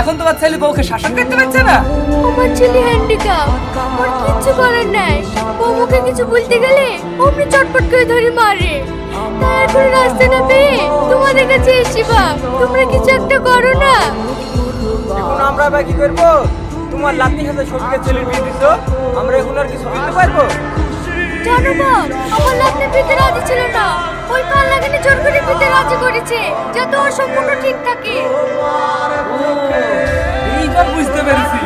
এখন তোমার ছেলে বউকে শাসন করতে পারছে না? আমার ছেলে হ্যান্ডিক্যাপ। ওর কিচ্ছু করার নাই। বউকে কিছু বলতে গেলে অমনি চটপট করে ধরে মারে। তাই এখন রাস্তা না পেয়ে তোমাদের কাছে এসছি বাপ। তোমরা কিছু একটা করো না। এখন আমরা আবার কি করব? তোমার লাতির সাথে শফিকের ছেলের বিয়ে দিছো? আমরা এখন আর কিছু করতে পারব? জানো বাপ আমার লাগ্নে পেতে রাজি ছিল না। ওই কাল লাগানে জোর করে পেতে রাজি করেছে যাতে ওর সম্পূর্ণ ঠিক থাকে। এইবার বুঝতে পেরেছি।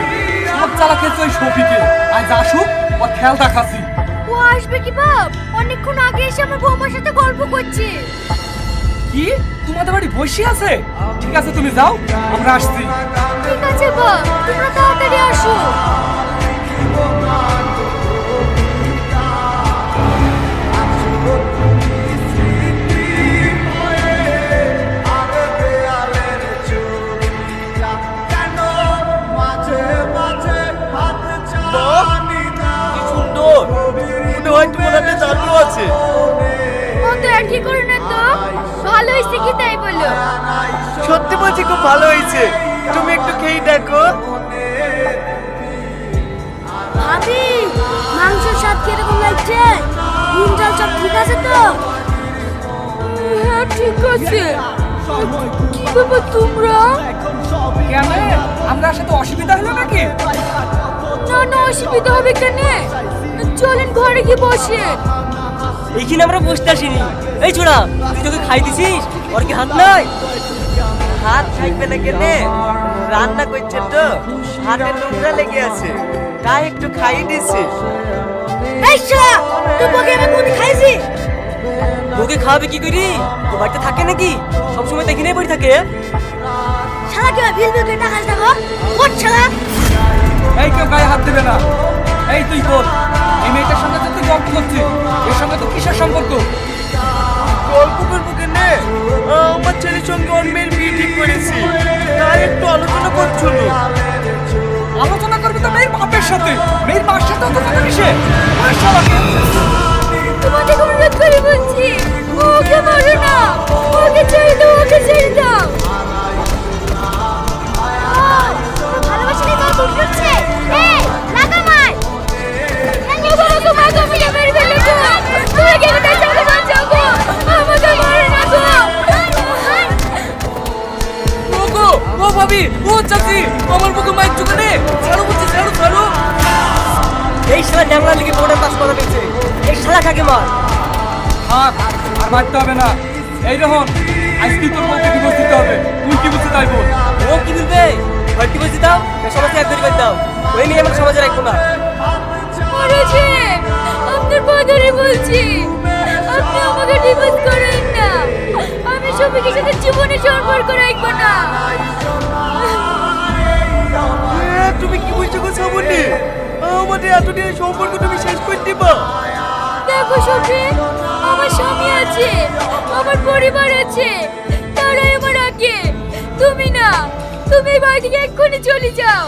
সব চালাকেছে ওই সফিকে আজ আসুক ও খেয়াল রাখাছি। ও আসবে কি বাপ? অনেকক্ষণ আগে এসে আমার বৌমার সাথে গল্প করছি। কি? তোমাদের বাড়ি বসে আছে? ঠিক আছে তুমি যাও আমরা আসছি। ঠিক আছে বাপ তোমরা তাড়াতাড়ি আসো। ঠিক করে না তো? ভালো হয়েছে কি তাই বলো? সত্যি বলছি খুব ভালো হয়েছে। তুমি একটু খেয়ে দেখো। ভাবি মাংসের স্বাদ কীরকম লাগছে? নুন জল সব ঠিক আছে তো? হ্যাঁ ঠিক আছে। কি ব্যাপার তোমরা? কেন আমরা সাথে অসুবিধা হলো নাকি? না না অসুবিধা হবে কেন? চলেন ঘরে গিয়ে বসে। এইখানে আমরা বসতে আসিনি। এই ছোড়া তুই তোকে খাই দিছিস? ওর কি হাত নাই? হাত থাকবে না কেনে? রান্না করছে তো? হাতে নোংরা লেগে আছে। তাই একটু খাইয়ে দিছি এই শালা তুই বকে আমি কোন খাইছি? তোকে খাওয়াবে কি করি? ও বাড়িতে থাকে নাকি? সবসময় তো এখানেই পড়ে থাকে। শালা কি ভিল ভিল করে টাকা দেখো ওঠ শালা। এই কেউ গায়ে হাত দেবে না। এই তুই বল। মেয়ের মার তো কথা কিসে মার শালাকে। তোমাদের অনুরোধ করে বলছি ওকে মারো না ওকে ছেড়ে দাও ওকে ছেড়ে দাও। ভালোবাসা নিয়ে গল্প করছে এই লাগা মার। বাবা ওকে মা তো মেরে মেরে ফেলে গো তুমি কেন তাই চলে বাঁচাও গো আমাকে মারো না গো ও ও ভাবি ও চাচি আমার বুকে মাইক শালা ড্যাংরা লিগে বোর্ডের পাস করা পেয়েছে এই শালা কাকে মার আর আর মারতে হবে না। এই রহন আজকে তোর বউকে ডিভোর্স দিতে হবে। তুই কি বুঝতে তাই বল? ও কি বলবে? ভর্তি বলছি দাও সমাজে এক করে দাও। ওই নিয়ে আমাকে সমাজে রাখব না। মরেছে আপনার বাজারে বলছি। আপনি আমাকে ডিভোর্স করেন না। আমি সবিকের সাথে জীবনে সম্পর্ক রাখব না। তুমি কি বলছো গো শ্রাবণী আমাদের এতদিনের সম্পর্ক তুমি শেষ করে দিবা। দেখো সফিক আমার স্বামী আছে, আমার পরিবার আছে, তারাই আমার আগে। তুমি না, তুমি বাড়ি এক্ষুনি চলে যাও।